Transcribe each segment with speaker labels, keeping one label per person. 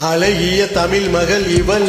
Speaker 1: அழகிய தமிழ் மகள் இவள்.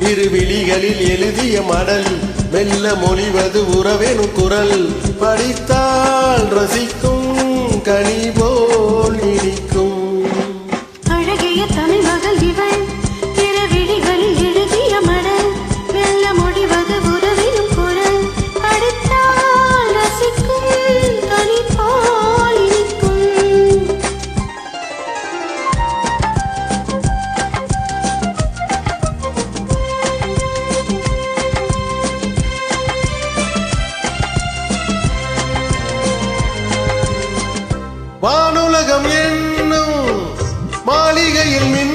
Speaker 1: இரு விழிகளில் எழுதிய மடல். மெல்ல மொழிவது உறவெனும் குரல். படித்தால் ரசிக்கும் கனி போல் இனிக்கும். வானுலகம் என்னும் மாளிகையில் மின்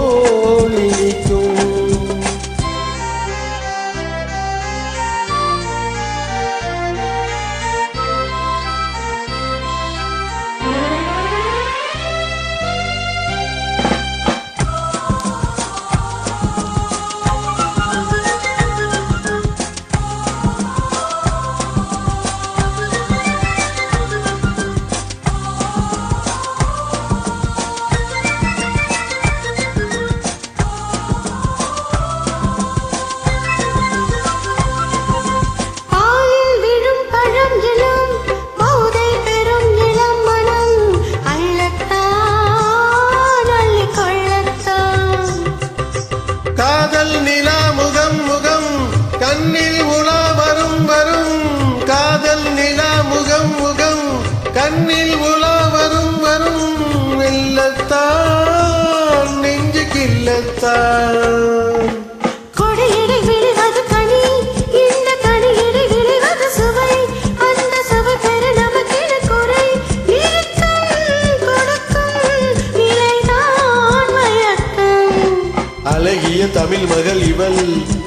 Speaker 1: கண்ணில் உலா வரும் வரும். காதல் நிலா முகம் முகம். கண்ணில் உலா வரும் வரும். வெள்ளத்தான் நெஞ்சு
Speaker 2: மயக்கம்.
Speaker 1: அழகிய தமிழ் மகள் இவள்.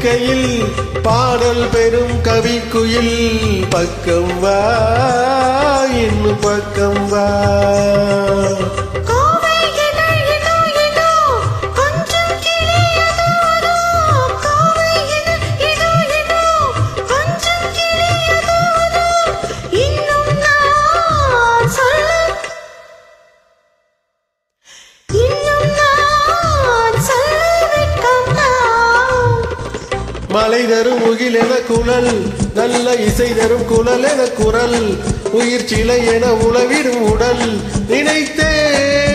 Speaker 1: நினைக்கையில் பாடல் பெறும் கவிக்குயில் பக்கம் வா இன்னும் பக்கம் வா. மலை தரும் முகில் என குழல் நல்ல இசை தரும் குழல் என குரல் உயிர் சிலை என உளவிடும் உடல் நினைத்தேன்